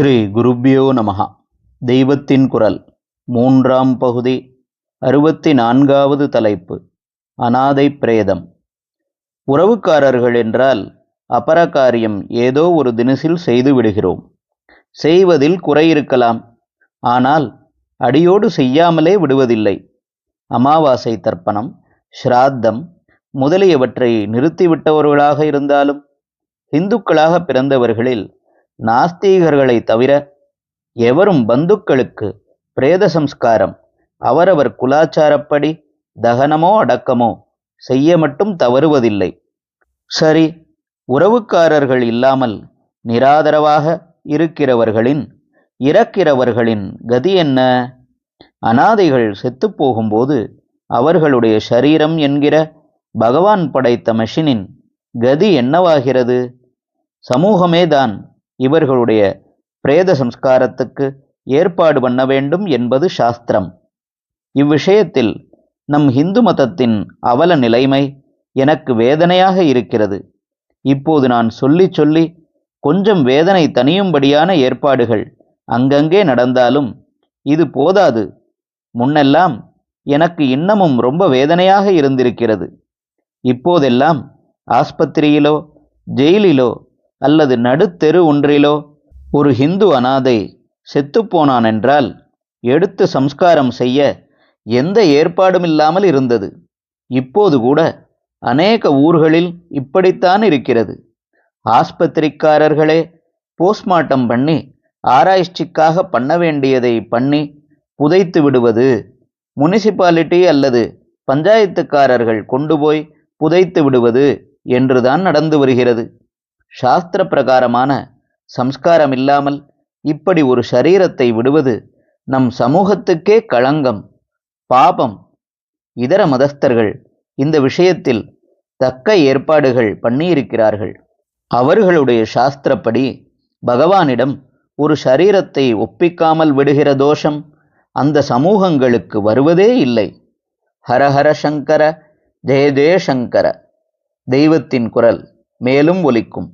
ஸ்ரீ குருபியோ நமஹா. தெய்வத்தின் குரல் மூன்றாம் பகுதி அறுபத்தி நான்காவது தலைப்பு அனாதை பிரேதம். உறவுக்காரர்கள் என்றால் அபர காரியம் ஏதோ ஒரு தினசில் செய்து விடுகிறோம். செய்வதில் குறை இருக்கலாம். ஆனால் அடியோடு செய்யாமலே விடுவதில்லை. அமாவாசை தர்ப்பணம் ஸ்ராத்தம் முதலியவற்றை நிறுத்திவிட்டவர்களாக இருந்தாலும் இந்துக்களாக பிறந்தவர்களில் நாஸ்தீகர்களை தவிர எவரும் பந்துக்களுக்கு பிரேத சம்ஸ்காரம் அவரவர் குலாச்சாரப்படி தகனமோ அடக்கமோ செய்ய மட்டும் தவறுவதில்லை. சரி உறவுக்காரர்கள் இல்லாமல் நிராதரவாக இருக்கிறவர்களின் இறக்கிறவர்களின் கதி என்ன? அனாதைகள் செத்துப்போகும்போது அவர்களுடைய சரீரம் என்கிற பகவான் படைத்த மெஷினின் கதி என்னவாகிறது? சமூகமே தான் இவர்களுடைய பிரேத சம்ஸ்காரத்துக்கு ஏற்பாடு பண்ண வேண்டும் என்பது சாஸ்திரம். இவ்விஷயத்தில் நம் இந்து மதத்தின் அவல நிலைமை எனக்கு வேதனையாக இருக்கிறது. இப்போது நான் சொல்லி சொல்லி கொஞ்சம் வேதனை தனியும்படியான ஏற்பாடுகள் அங்கங்கே நடந்தாலும் இது போதாது. முன்னெல்லாம் எனக்கு இன்னமும் ரொம்ப வேதனையாக இருந்திருக்கிறது. இப்போதெல்லாம் ஆஸ்பத்திரியிலோ ஜெயிலிலோ அல்லது நடுத்தெரு ஒன்றிலோ? ஒரு ஹிந்து அனாதை செத்துப்போனான் என்றால் எடுத்து சம்ஸ்காரம் செய்ய எந்த ஏற்பாடும் இல்லாமல் இருந்தது. இப்போது கூட அநேக ஊர்களில் இப்படித்தான் இருக்கிறது. ஆஸ்பத்திரிக்காரர்களே போஸ்ட்மார்ட்டம் பண்ணி ஆராய்ச்சிக்காக பண்ண வேண்டியதை பண்ணி புதைத்து விடுவது முனிசிபாலிட்டி அல்லது பஞ்சாயத்துக்காரர்கள் கொண்டு போய் புதைத்து விடுவது என்றுதான் நடந்து வருகிறது. சாஸ்திர பிரகாரமான சம்ஸ்காரம் இல்லாமல் இப்படி ஒரு சரீரத்தை விடுவது நம் சமூகத்துக்கே களங்கம் பாபம் இதர மதஸ்தர்கள் இந்த விஷயத்தில் தக்க ஏற்பாடுகள் பண்ணியிருக்கிறார்கள். அவர்களுடைய சாஸ்திரப்படி பகவானிடம் ஒரு சரீரத்தை ஒப்பிக்காமல் விடுகிற தோஷம் அந்த சமூகங்களுக்கு வருவதே இல்லை. ஹரஹர சங்கர ஜெய சங்கர தெய்வத்தின் குரல் மேலும் ஒலிக்கும்.